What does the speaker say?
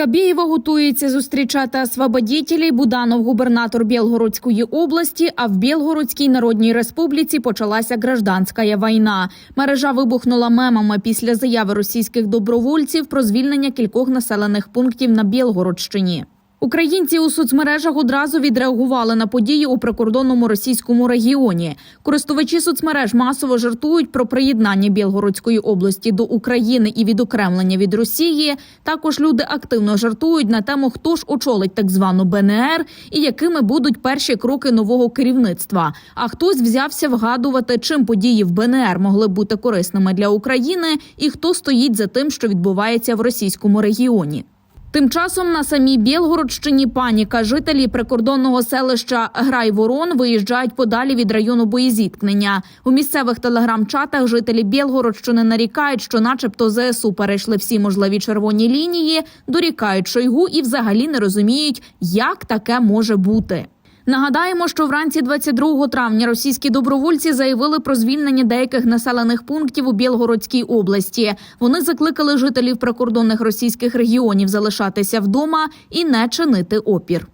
Скабєєва готується зустрічати освободітелей. Буданов губернатор Білгородської області. А в Білгородській Народній Республіці почалася гражданська війна. Мережа вибухнула мемами після заяви російських добровольців про звільнення кількох населених пунктів на Білгородщині. Українці у соцмережах одразу відреагували на події у прикордонному російському регіоні. Користувачі соцмереж масово жартують про приєднання Білгородської області до України і відокремлення від Росії. Також люди активно жартують на тему, хто ж очолить так звану БНР і якими будуть перші кроки нового керівництва. А хтось взявся вгадувати, чим події в БНР могли бути корисними для України, і хто стоїть за тим, що відбувається в російському регіоні. Тим часом на самій Білгородщині паніка жителі прикордонного селища Грай-Ворон виїжджають подалі від району боєзіткнення. У місцевих телеграм-чатах жителі Білгородщини нарікають, що, начебто, ЗСУ перейшли всі можливі червоні лінії, дорікають Шойгу і взагалі не розуміють, як таке може бути. Нагадаємо, що вранці 22 травня російські добровольці заявили про звільнення деяких населених пунктів у Білгородській області. Вони закликали жителів прикордонних російських регіонів залишатися вдома і не чинити опір.